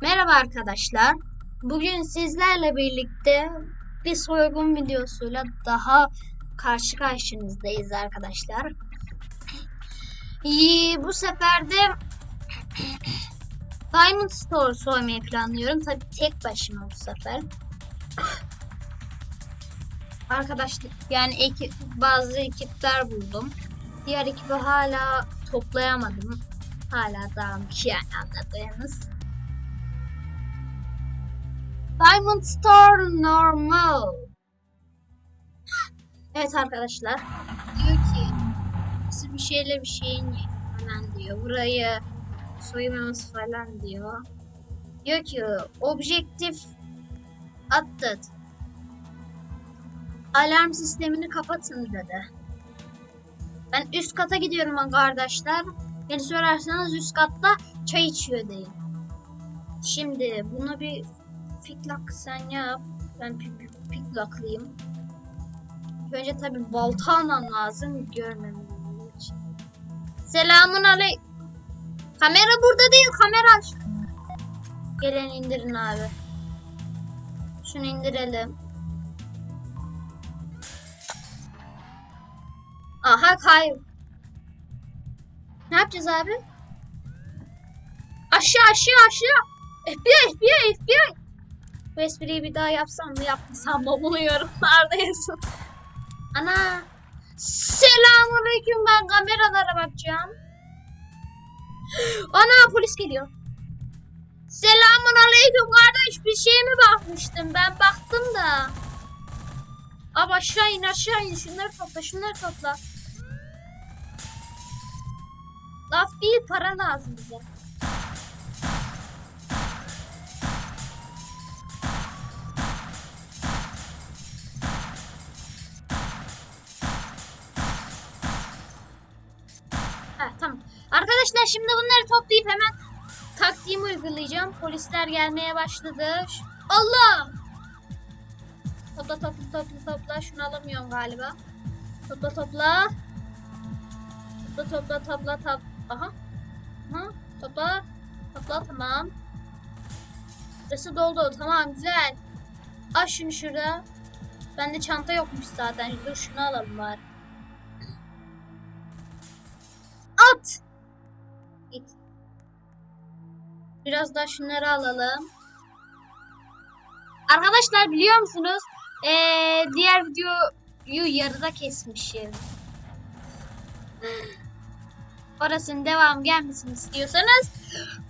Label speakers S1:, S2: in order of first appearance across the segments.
S1: Merhaba arkadaşlar. Bugün sizlerle birlikte bir soygun videosuyla daha karşı karşınızdayız arkadaşlar. İyi, bu sefer de Diamond Store soymayı planlıyorum. Tabi tek başıma bu sefer. Arkadaşlar yani ekip, bazı ekipler buldum. Diğer ekibi hala toplayamadım. Hala dağılmış yani anladığınız. Diamond Store Normal. Evet arkadaşlar. Diyor ki nasıl bir şeyle bir şeyin hemen diyor. Burayı soymamız falan diyor. Diyor ki objektif attık. Alarm sistemini kapatın dedi. Ben üst kata gidiyorum arkadaşlar. Beni sorarsanız üst katta çay içiyor deyin. Şimdi bunu bir piklak sen yap. Ben pik, pik, piklaklıyım. Önce tabi balta almam lazım görmem için. Selamun. Kamera burada değil kamera aç. Gelin indirin abi. Şunu indirelim. Aha kay. Ne yapacağız abi? Aşağı aşağı aşağı. FBI FBI FBI. Bu espriyi bir daha yapsam mı yapmasam mı bunu yorumlarda. Ana. Selamünaleyküm ben kameralara bakacağım. Ana polis geliyor. Selamun aleyküm kardeş bir şeye mi bakmıştım ben baktım da. Abi aşağı in aşağı in şunları topla şunları topla. Laf değil para lazım bize. Arkadaşlar şimdi bunları toplayıp hemen taktiğimi uygulayacağım. Polisler gelmeye başladı. Allah! Topla topla topla topla. Şunu alamıyorum galiba. Topla topla. Topla topla topla topla. Aha. Aha. Topla. Topla tamam. Burası doldu. Tamam güzel. Al şunu şurada. Bende çanta yokmuş zaten. Dur şunu alalım bari. At. Biraz daha şunları alalım. Arkadaşlar biliyor musunuz? Ee, diğer videoyu yarıda kesmişim. Orasının devam gelmesini istiyorsanız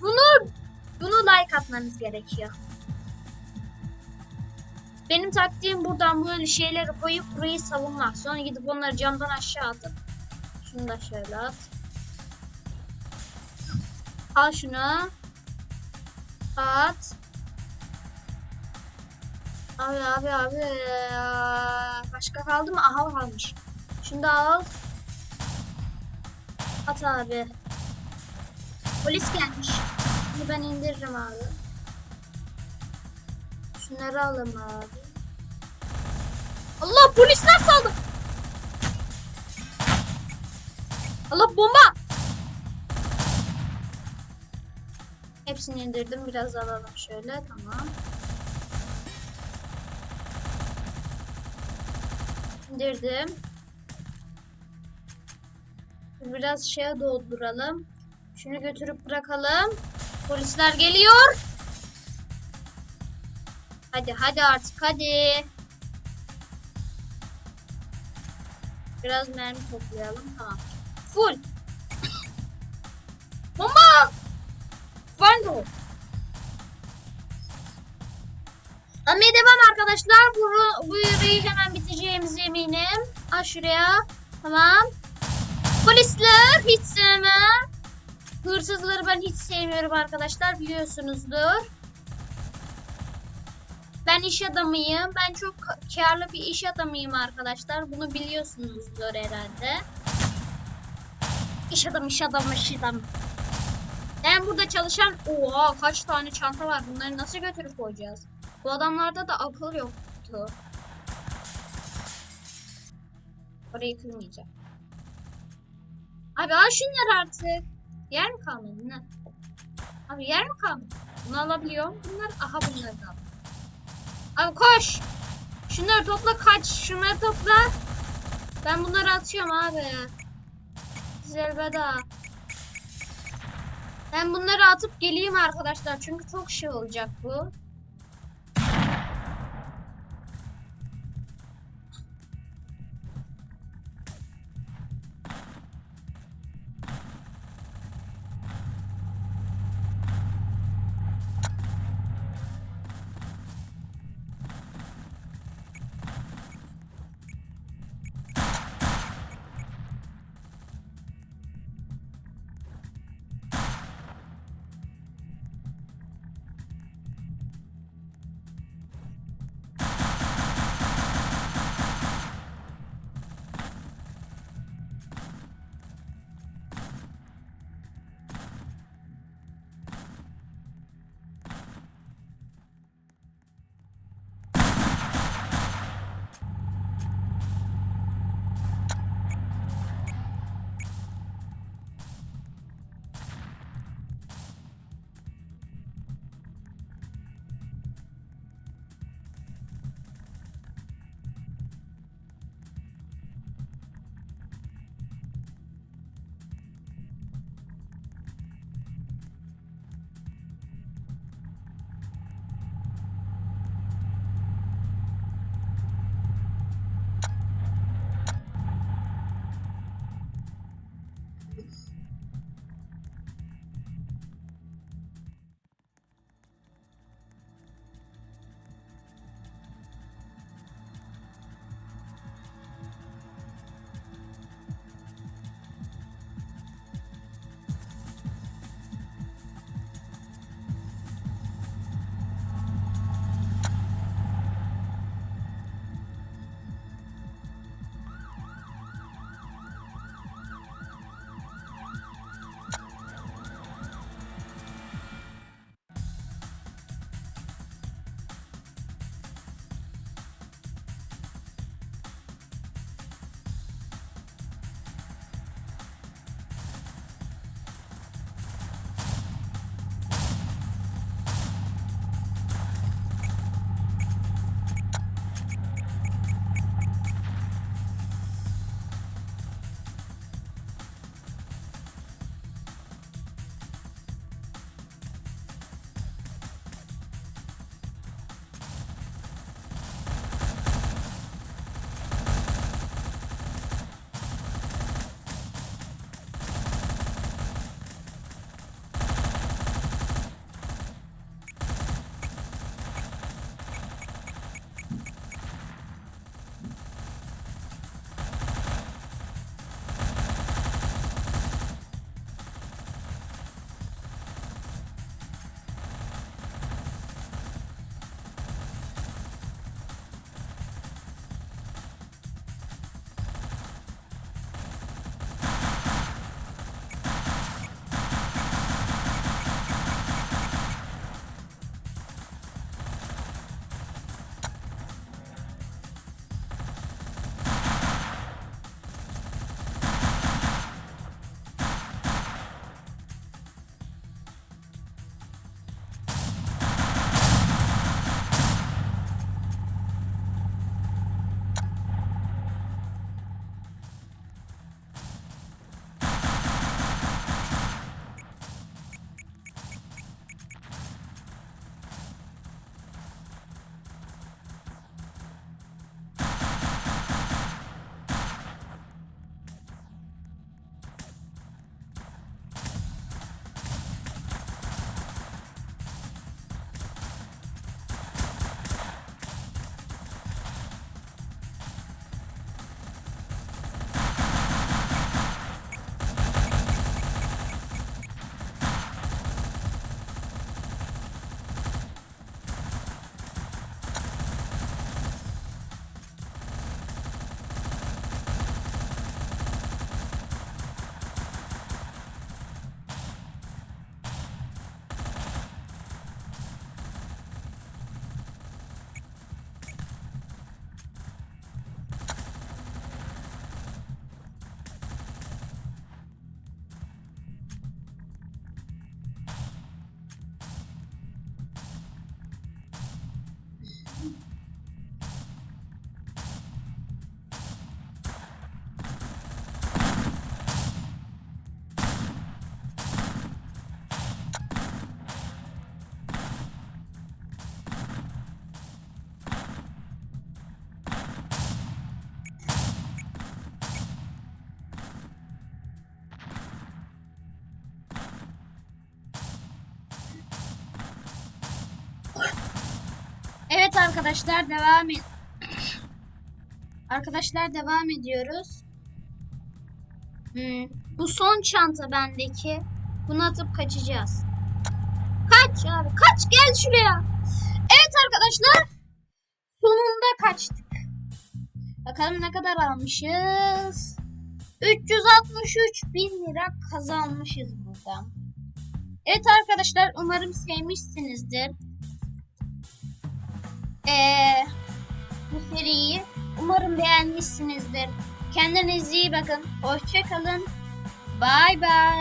S1: bunu bunu like atmanız gerekiyor. Benim taktiğim buradan böyle şeyleri koyup burayı savunmak. Sonra gidip onları camdan aşağı atıp şunu da şöyle at. Al şunu. At. Abi abi abi. Başka kaldı mı? Aha kalmış. Şunu da al. At abi. Polis gelmiş. Bunu ben indiririm abi. Şunları alalım abi. Allah polisler saldı. Allah bomba. Hepsini indirdim. Biraz alalım şöyle. Tamam. İndirdim. Biraz şeye dolduralım. Şunu götürüp bırakalım. Polisler geliyor. Hadi hadi artık hadi. Biraz mermi toplayalım. Tamam. Full. Amaya devam arkadaşlar. Bu, bu yürüyü hemen biteceğimiz eminim. Al şuraya. Tamam. Polisler hiç sevmem. Hırsızları ben hiç sevmiyorum arkadaşlar. Biliyorsunuzdur. Ben iş adamıyım. Ben çok karlı bir iş adamıyım arkadaşlar. Bunu biliyorsunuzdur herhalde. İş adamı, iş adamı, iş adamı. Ben burada çalışan oha kaç tane çanta var. Bunları nasıl götürüp koyacağız? Bu adamlarda da akıl yoktu. Orayı kırmayacağım. Abi al şunları artık. Yer mi kalmadı ne? Abi yer mi kalmadı? Bunu alabiliyorum. Bunlar aha bunları da. Abi koş. Şunları topla kaç. Şunları topla. Ben bunları atıyorum abi. Siz elveda. Ben bunları atıp geleyim arkadaşlar. Çünkü çok şey olacak bu. Arkadaşlar devam et. Arkadaşlar devam ediyoruz. Hmm, Bu son çanta bendeki. Bunu atıp kaçacağız. Kaç abi kaç gel şuraya. Evet arkadaşlar. Sonunda kaçtık. Bakalım ne kadar almışız. 363 bin lira kazanmışız buradan. Evet arkadaşlar umarım sevmişsinizdir. Ee, bu seriyi umarım beğenmişsinizdir. Kendinize iyi bakın. Hoşçakalın. Bay bay.